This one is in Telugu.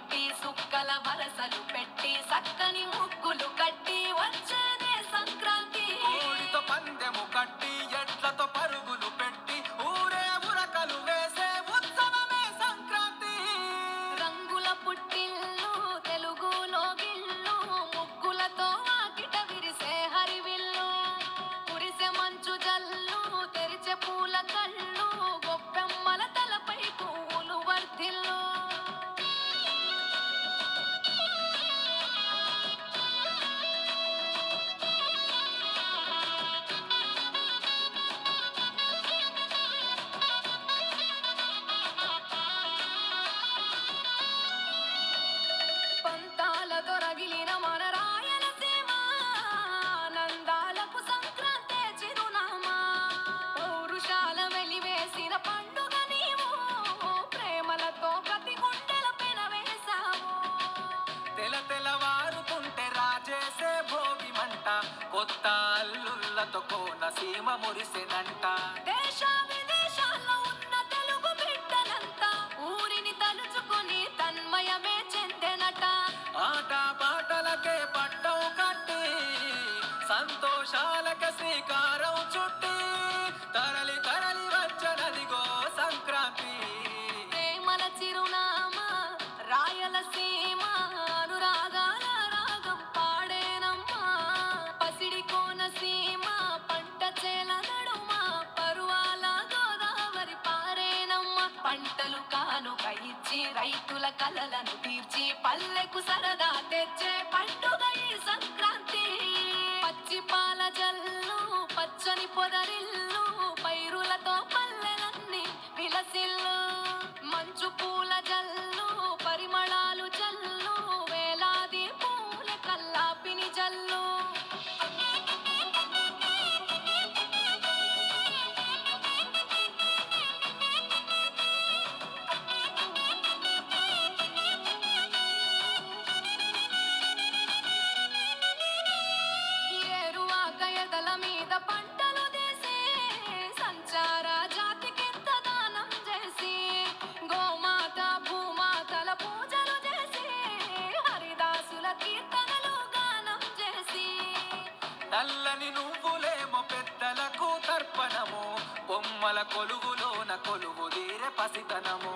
కట్టి సుక్కల వరసలు పెట్టి సక్కని ముగ్గులు కట్టి వచ్చే అల్లుళ్ళతో కోన సీమ మురిసెనంట దేశ విదేశాల్లో ఉన్న తెలుగు బిడ్డలంతా ఊరిని తలుచుకుని తన్మయమే చెందెనట. ఆట పాటలకే పట్టం కట్టి సంతోషాలకే శ్రీకారం చుట్టి la la la. నల్లని నువ్వులేమో పెద్దలకు తర్పణము బొమ్మల కొలువులోన కొలువు తీరే పసితనము.